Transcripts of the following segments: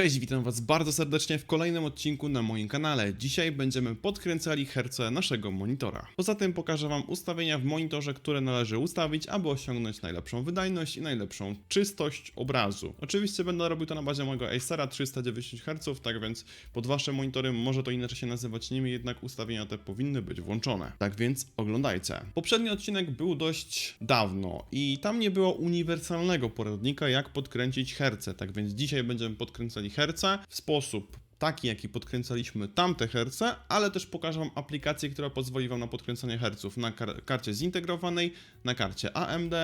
Cześć, witam Was bardzo serdecznie w kolejnym odcinku na moim kanale. Dzisiaj będziemy podkręcali herce naszego monitora. Poza tym pokażę Wam ustawienia w monitorze, które należy ustawić, aby osiągnąć najlepszą wydajność i najlepszą czystość obrazu. Oczywiście będę robił to na bazie mojego Acera 390 Hz, tak więc pod Wasze monitory może to inaczej się nazywać, niemniej jednak ustawienia te powinny być włączone. Tak więc oglądajcie. Poprzedni odcinek był dość dawno i tam nie było uniwersalnego poradnika, jak podkręcić herce, tak więc dzisiaj będziemy podkręcali herce w sposób taki, jaki podkręcaliśmy tamte herce, ale też pokażę Wam aplikację, która pozwoli Wam na podkręcanie herców na kar- karcie zintegrowanej, na karcie AMD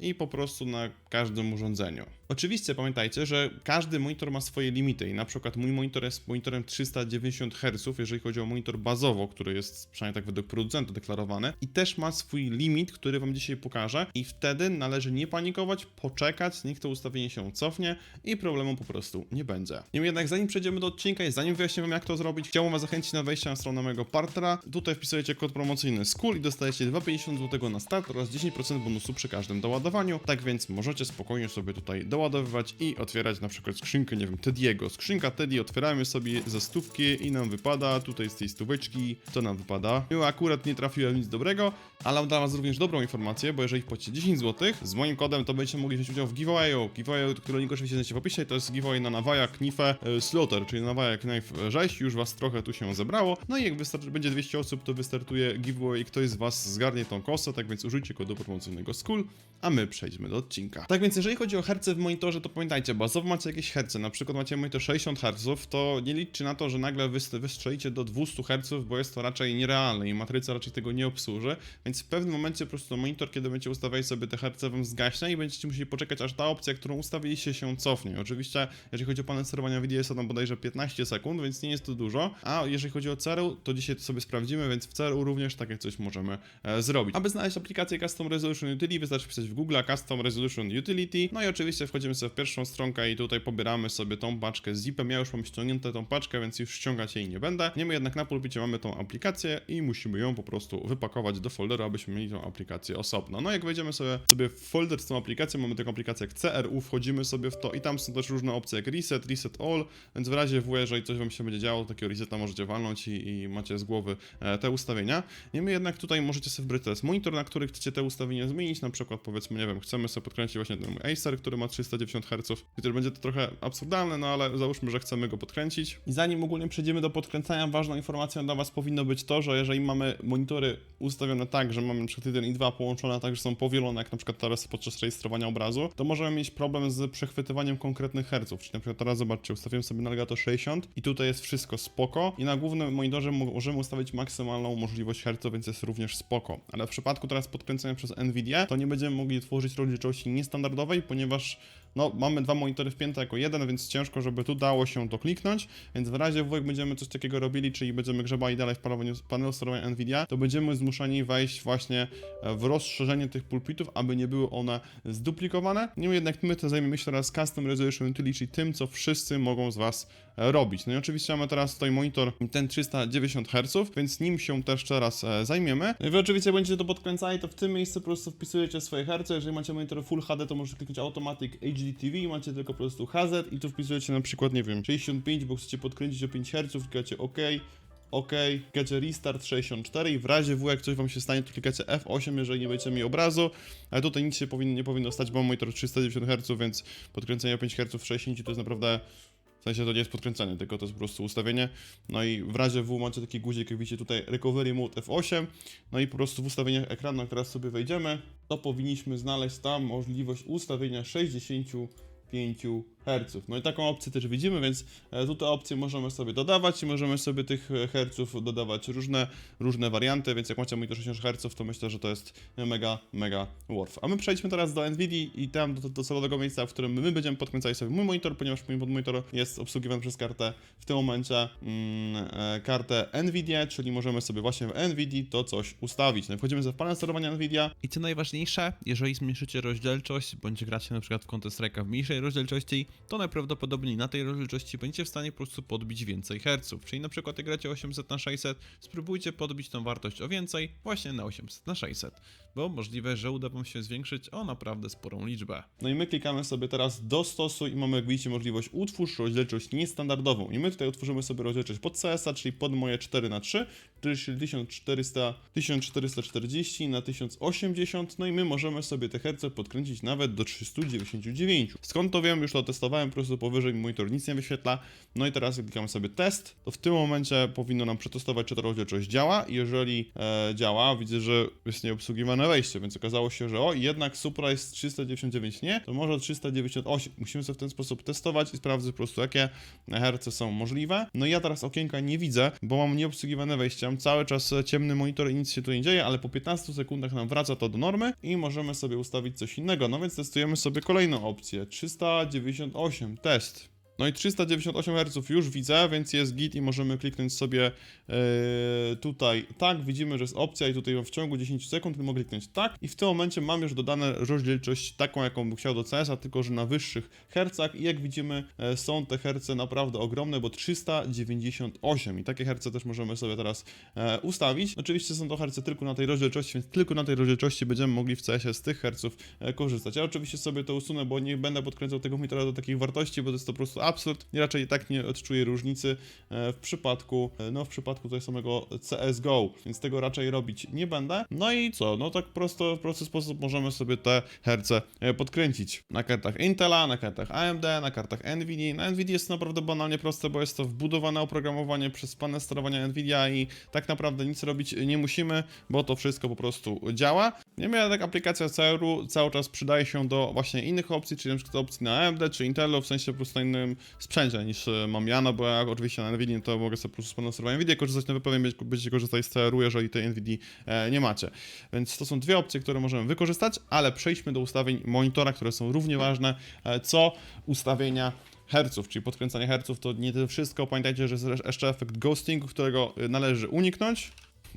i po prostu na każdym urządzeniu. Oczywiście pamiętajcie, że każdy monitor ma swoje limity i na przykład mój monitor jest monitorem 390 Hz, jeżeli chodzi o monitor bazowo, który jest przynajmniej tak według producenta deklarowany i też ma swój limit, który Wam dzisiaj pokażę i wtedy należy nie panikować, poczekać, niech to ustawienie się cofnie i problemu po prostu nie będzie. Niemniej jednak zanim przejdziemy do odcinka zanim wyjaśnię Wam jak to zrobić, chciałbym Was zachęcić na wejście na stronę mojego partnera. Tutaj wpisujecie kod promocyjny SKUL i dostajecie 2,50 zł na start oraz 10% bonusu przy każdym doładowaniu. Tak więc możecie spokojnie sobie tutaj doładowywać i otwierać na przykład skrzynkę, nie wiem, Tediego. Skrzynka Teddy otwieramy sobie ze stówki i nam wypada tutaj z tej stóweczki, co nam wypada. No akurat nie trafiłem nic dobrego, ale mam dla Was również dobrą informację, bo jeżeli płacicie 10 zł, z moim kodem to będziecie mogli wziąć udział w giveawayu. Giveawayu, który link oczywiście znajdziecie w opisie, to jest giveaway na Nawaja, Knifę, e, Slaughter, czyli Nawaja, Knife 6, już Was trochę tu się zebrało. No i jak będzie 200 osób, to wystartuje giveaway i ktoś z Was zgarnie tą kosę, tak więc użyjcie kodu promocyjnego SKUL, a my przejdźmy do odcinka. Tak więc jeżeli chodzi o herce w monitorze, to pamiętajcie, bazowo macie jakieś herce, na przykład macie monitor 60 Hz, to nie liczcie na to, że nagle wyst- wystrzelicie do 200 Hz, bo jest to raczej nierealne i matryca raczej tego nie obsłuży, więc w pewnym momencie po prostu monitor, kiedy będziecie ustawiać sobie te herce, wam zgaśnie i będziecie musieli poczekać, aż ta opcja, którą ustawiliście się cofnie. Oczywiście, jeżeli chodzi o panel sterowania to tam bodajże 15 sekund, więc nie jest to dużo, a jeżeli chodzi o CRU, to dzisiaj to sobie sprawdzimy, więc w CRU również takie coś możemy e, zrobić. Aby znaleźć aplikację Custom Resolution Utility, wystarczy wpisać w Google Custom Resolution Utility, no i oczywiście wchodzimy sobie w pierwszą stronkę i tutaj pobieramy sobie tą paczkę z zipem. Ja już mam ściągniętą tą paczkę, więc już ściągać jej nie będę. Niemniej jednak na pulpicie mamy tą aplikację i musimy ją po prostu wypakować do folderu, abyśmy mieli tą aplikację osobno. No jak wejdziemy sobie, sobie w folder z tą aplikacją, mamy taką aplikację jak CRU, wchodzimy sobie w to i tam są też różne opcje jak reset, reset all, więc w razie W, jeżeli coś wam się będzie działo, takiego reseta możecie walnąć i, i macie z głowy e, te ustawienia. Niemniej jednak tutaj możecie sobie wbrać teraz monitor, na który chcecie te ustawienia zmienić, na przykład powiedzmy, nie wiem, chcemy sobie podkręcić właśnie ten Acer, który ma 390 Hz, który będzie to trochę absurdalne, no ale załóżmy, że chcemy go podkręcić. I zanim ogólnie przejdziemy do podkręcania, ważną informacją dla Was powinno być to, że jeżeli mamy monitory ustawione tak, że mamy przykład 1 i 2 połączone tak, że są powielone, jak przykład teraz podczas rejestrowania obrazu, to możemy mieć problem z przechwytywaniem konkretnych herców. Czyli przykład teraz zobaczcie, ustawiłem sobie na Elgato 60 i tutaj jest wszystko spoko i na głównym monitorze mo- możemy ustawić maksymalną możliwość herców, więc jest również spoko. Ale w przypadku teraz podkręcenia przez NVIDIA, to nie będziemy mogli tworzyć rozdzielczości niestandardowej, ponieważ no, mamy dwa monitory wpięte jako jeden, więc ciężko, żeby tu dało się to kliknąć, więc w razie W będziemy coś takiego robili, czyli będziemy grzebali dalej w panelu, panelu sterowania NVIDIA, to będziemy zmuszeni wejść właśnie e, w rozszerzenie tych pulpitów, aby nie były one zduplikowane. Niemniej jednak my to zajmiemy się teraz Custom Resolution Utility, czyli tym, co wszyscy mogą z Was e, robić. No i oczywiście mamy teraz tutaj monitor ten 390 Hz, więc nim się też teraz e, zajmiemy. No i wy oczywiście będziecie to podkręcali, to w tym miejscu po prostu wpisujecie swoje herce. Jeżeli macie monitor Full HD, to możecie kliknąć Automatic HDTV i macie tylko po prostu HZ i tu wpisujecie na przykład, nie wiem, 65, bo chcecie podkręcić o 5 Hz, klikacie OK. OK, klikacie Restart 64 i w razie W, jak coś Wam się stanie, to klikacie F8, jeżeli nie będziecie mieli obrazu, ale tutaj nic się nie powinno stać, bo mam monitor 390 Hz, więc podkręcenie o 5 Hz w 60 to jest naprawdę w sensie to nie jest podkręcanie, tylko to jest po prostu ustawienie. No i w razie W macie taki guzik, jak widzicie tutaj Recovery Mode F8. No i po prostu w ustawieniach ekranu, teraz sobie wejdziemy, to powinniśmy znaleźć tam możliwość ustawienia 65 Hz. No i taką opcję też widzimy, więc e, tutaj opcje możemy sobie dodawać i możemy sobie tych e, herców dodawać różne, różne warianty, więc jak macie monitor 60 Hz, to myślę, że to jest mega, mega worth. A my przejdźmy teraz do NVIDII i tam do, do celowego miejsca, w którym my będziemy podkręcali sobie mój monitor, ponieważ mój monitor jest obsługiwany przez kartę w tym momencie mm, e, kartę NVIDIA, czyli możemy sobie właśnie w NVIDII to coś ustawić. No i wchodzimy sobie w panel sterowania NVIDIA I co najważniejsze, jeżeli zmniejszycie rozdzielczość, bądź gracie na przykład w Counter Strike'a w mniejszej rozdzielczości, to najprawdopodobniej na tej rozdzielczości będziecie w stanie po prostu podbić więcej herców. Czyli na przykład jak gracie 800 na 600, spróbujcie podbić tą wartość o więcej właśnie na 800 na 600, bo możliwe, że uda wam się zwiększyć o naprawdę sporą liczbę. No i my klikamy sobie teraz do stosu i mamy jak widzicie możliwość utwórz rozdzielczość niestandardową. I my tutaj utworzymy sobie rozdzielczość pod CS-a, czyli pod moje 4 na 3 czyli 1400, 1440 na 1080, no i my możemy sobie te herce podkręcić nawet do 399. Skąd to wiem? Już to testowałem, po prostu powyżej monitor nic nie wyświetla. No i teraz klikamy sobie test, to w tym momencie powinno nam przetestować, czy ta rozdzielczość działa. Jeżeli e, działa, widzę, że jest nieobsługiwane wejście, więc okazało się, że o, jednak Supra jest 399 nie, to może 398. Musimy sobie w ten sposób testować i sprawdzić po prostu, jakie herce są możliwe. No i ja teraz okienka nie widzę, bo mam nieobsługiwane wejście, mam cały czas ciemny monitor i nic się tu nie dzieje, ale po 15 sekundach nam wraca to do normy i możemy sobie ustawić coś innego. No więc testujemy sobie kolejną opcję. 398 test. No i 398 Hz już widzę, więc jest git i możemy kliknąć sobie e, tutaj tak, widzimy, że jest opcja i tutaj w ciągu 10 sekund mogę kliknąć tak i w tym momencie mam już dodane rozdzielczość taką, jaką bym chciał do CS-a, tylko że na wyższych hercach i jak widzimy e, są te herce naprawdę ogromne, bo 398 i takie herce też możemy sobie teraz e, ustawić. Oczywiście są to herce tylko na tej rozdzielczości, więc tylko na tej rozdzielczości będziemy mogli w CS-ie z tych herców korzystać. Ja oczywiście sobie to usunę, bo nie będę podkręcał tego monitora do takich wartości, bo to jest to po prostu absurd. I raczej tak nie odczuję różnicy e, w przypadku, e, no w przypadku tutaj samego CSGO, więc tego raczej robić nie będę. No i co? No tak prosto, w prosty sposób możemy sobie te herce e, podkręcić. Na kartach Intela, na kartach AMD, na kartach Nvidia. Na Nvidia jest naprawdę banalnie proste, bo jest to wbudowane oprogramowanie przez panel sterowania Nvidia i tak naprawdę nic robić nie musimy, bo to wszystko po prostu działa. Niemniej jednak aplikacja CR-u cały czas przydaje się do właśnie innych opcji, czyli przykład opcji na AMD czy Intelu, w sensie po prostu na innym sprzęcie niż e, mam ja, no bo ja oczywiście na Nvidia to mogę sobie po prostu z sterowania Nvidia korzystać, no pewnie będziecie- korzystać z CR-u, jeżeli tej Nvidia e, nie macie. Więc to są dwie opcje, które możemy wykorzystać, ale przejdźmy do ustawień monitora, które są równie ważne, e, co ustawienia herców, czyli podkręcanie herców to nie to wszystko. Pamiętajcie, że jest jeszcze efekt ghostingu, którego należy uniknąć.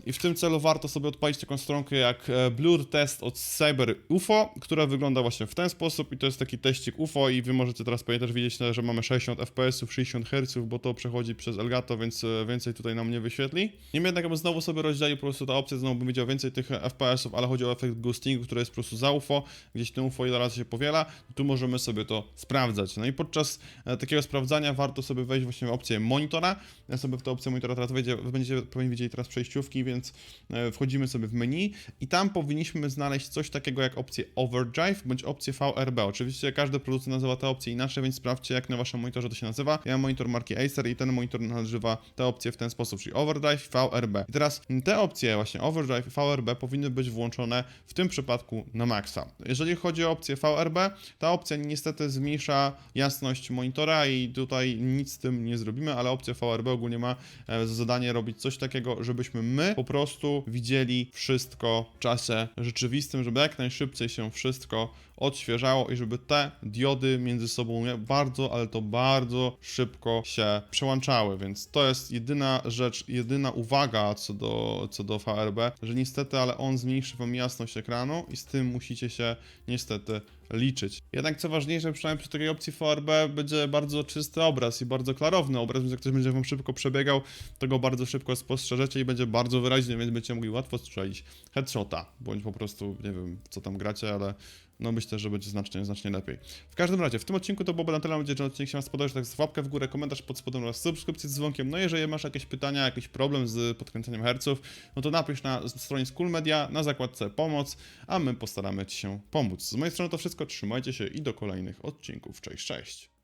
I w tym celu warto sobie odpalić taką stronkę jak e, Blur Test od Cyber UFO, która wygląda właśnie w ten sposób i to jest taki teścik UFO i wy możecie teraz pewnie też widzieć, że mamy 60 fps, 60 Hz, bo to przechodzi przez Elgato, więc e, więcej tutaj nam nie wyświetli. Niemniej jednak jakbym znowu sobie rozdzielił po prostu ta opcja, znowu bym widział więcej tych FPS-ów, ale chodzi o efekt ghostingu, który jest po prostu za UFO, gdzieś ten UFO ile razy się powiela, tu możemy sobie to sprawdzać. No i podczas e, takiego sprawdzania warto sobie wejść właśnie w opcję monitora. Ja sobie w tę opcję monitora teraz wejdzie, będziecie pewnie widzieli teraz przejściówki, więc e, wchodzimy sobie w menu i tam powinniśmy znaleźć coś takiego jak opcję Overdrive bądź opcję VRB. Oczywiście każdy producent nazywa tę opcję inaczej, więc sprawdźcie jak na waszym monitorze to się nazywa. Ja mam monitor marki Acer i ten monitor nazywa tę opcję w ten sposób, czyli Overdrive, VRB. I teraz te opcje właśnie Overdrive i VRB powinny być włączone w tym przypadku na maksa. Jeżeli chodzi o opcję VRB, ta opcja niestety zmniejsza jasność monitora i tutaj nic z tym nie zrobimy, ale opcja VRB ogólnie ma e, za zadanie robić coś takiego, żebyśmy my po prostu widzieli wszystko w czasie rzeczywistym, żeby jak najszybciej się wszystko odświeżało i żeby te diody między sobą bardzo, ale to bardzo szybko się przełączały, więc to jest jedyna rzecz, jedyna uwaga co do, co do VRB, że niestety, ale on zmniejszy wam jasność ekranu i z tym musicie się niestety liczyć. Jednak co ważniejsze, przynajmniej przy takiej opcji VRB będzie bardzo czysty obraz i bardzo klarowny obraz, więc jak ktoś będzie wam szybko przebiegał, to go bardzo szybko spostrzeżecie i będzie bardzo wyraźny, więc będziecie mogli łatwo strzelić headshota, bądź po prostu, nie wiem, co tam gracie, ale no myślę, że będzie znacznie, znacznie lepiej. W każdym razie, w tym odcinku to byłoby na tyle, mam nadzieję, że odcinek się Wam spodobał, że tak z łapkę w górę, komentarz pod spodem oraz subskrypcję z dzwonkiem. No jeżeli masz jakieś pytania, jakiś problem z podkręcaniem herców, no to napisz na stronie School Media, na zakładce pomoc, a my postaramy Ci się pomóc. Z mojej strony to wszystko, trzymajcie się i do kolejnych odcinków. Cześć, cześć!